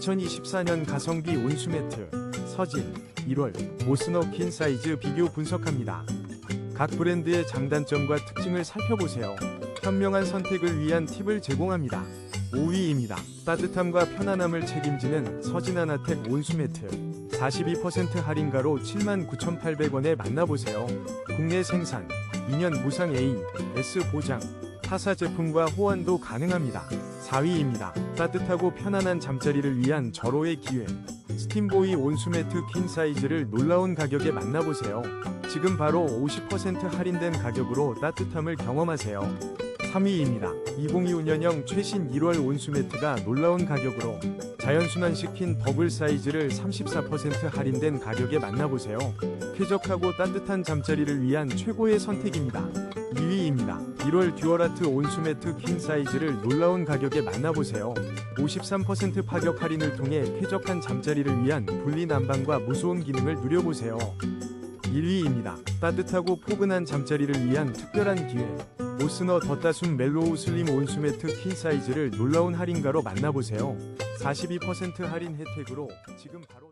2024년 가성비 온수매트 서진 1월 모스너 퀸 사이즈 비교 분석합니다. 각 브랜드의 장단점과 특징을 살펴보세요. 현명한 선택을 위한 팁을 제공합니다. 5위입니다. 따뜻함과 편안함을 책임지는 서진 하나텍 온수매트 42% 할인가로 79,800원에 만나보세요. 국내 생산 2년 무상 A, S 보장 타사 제품과 호환도 가능합니다. 4위입니다. 따뜻하고 편안한 잠자리를 위한 절호의 기회. 스팀보이 온수매트 퀸 사이즈를 놀라운 가격에 만나보세요. 지금 바로 50% 할인된 가격으로 따뜻함을 경험하세요. 3위입니다. 2025년형 최신 1월 온수매트가 놀라운 가격으로 자연순환시킨 더블 사이즈를 34% 할인된 가격에 만나보세요. 쾌적하고 따뜻한 잠자리를 위한 최고의 선택입니다. 2위입니다. 1월 듀얼아트 온수매트 퀸 사이즈를 놀라운 가격에 만나보세요. 53% 파격 할인을 통해 쾌적한 잠자리를 위한 분리 난방과 무소음 기능을 누려보세요. 1위입니다. 따뜻하고 포근한 잠자리를 위한 특별한 기회. 모스너 덧다숨 멜로우 슬림 온수매트 퀸 사이즈를 놀라운 할인가로 만나보세요. 42% 할인 혜택으로 지금 바로